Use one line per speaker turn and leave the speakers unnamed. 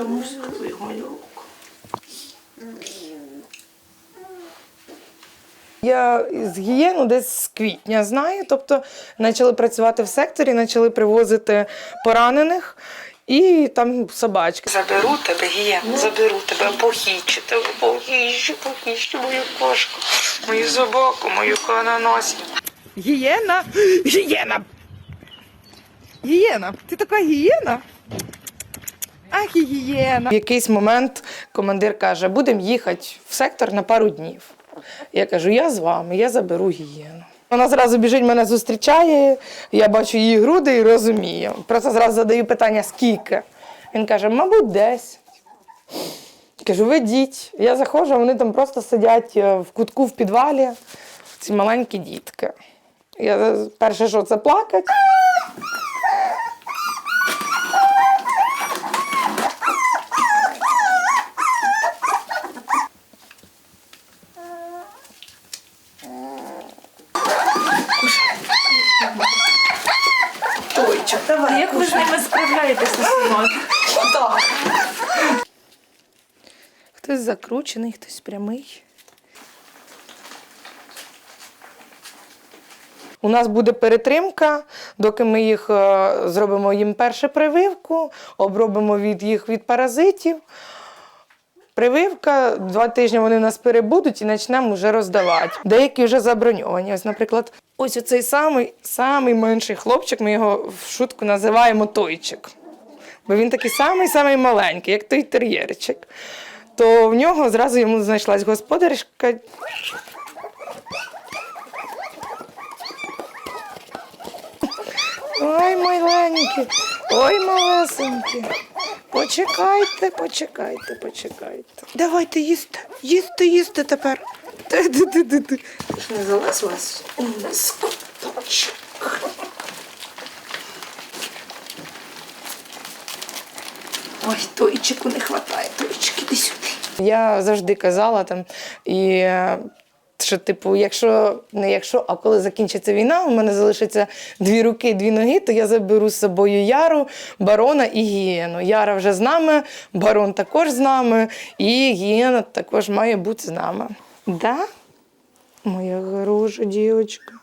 Тому скажи малюк.
Я з гієну десь з квітня знаю, тобто почали працювати в секторі, почали привозити поранених і там собачки.
Заберу тебе, гієн, заберу тебе, похищу тебе, похищу, похищу мою кошку, мою собаку, мою кононосі.
Гієна! Гієна! Гієна! Ти така гієна? Ах, і гієна. В якийсь момент командир каже: будемо їхати в сектор на пару днів. Я кажу, я з вами, я заберу гієну. Вона зразу біжить, мене зустрічає, я бачу її груди і розумію. Просто зразу задаю питання, скільки. Він каже, мабуть, 10. Кажу, ведіть. Я заходжу, а вони там просто сидять е, в кутку в підвалі, ці маленькі дітки. Я перше, що це плакать.
Давай.
Як ви з ними справляєтесь на сумах?
Хтось закручений, хтось прямий. У нас буде перетримка, доки ми їх е, зробимо їм першу прививку, обробимо від їх від паразитів. Прививка, два тижні вони у нас перебудуть і почнемо вже роздавати. Деякі вже заброньовані. Ось, наприклад, ось оцей самий, самий менший хлопчик, ми його в шутку називаємо тойчик. Бо він такий самий самий маленький, як той тер'єрчик. То в нього зразу йому знайшлась господарська. Ой, маленькі, ой, малесенькі. Почекайте, почекайте, почекайте. Давайте їсти, їсти, їсти тепер. Ти-ти-ти-ти-ти.
Не залазилась у нас куточок. Ой, тойчику не хватає, тойчик, іди сюди.
Я завжди казала там, і е, що, типу, якщо не якщо, а коли закінчиться війна, у мене залишиться дві руки, дві ноги, то я заберу з собою Яру, барона і гієну. Яра вже з нами, барон також з нами, і гієна також має бути з нами. Да? Моя хороша дівчинка.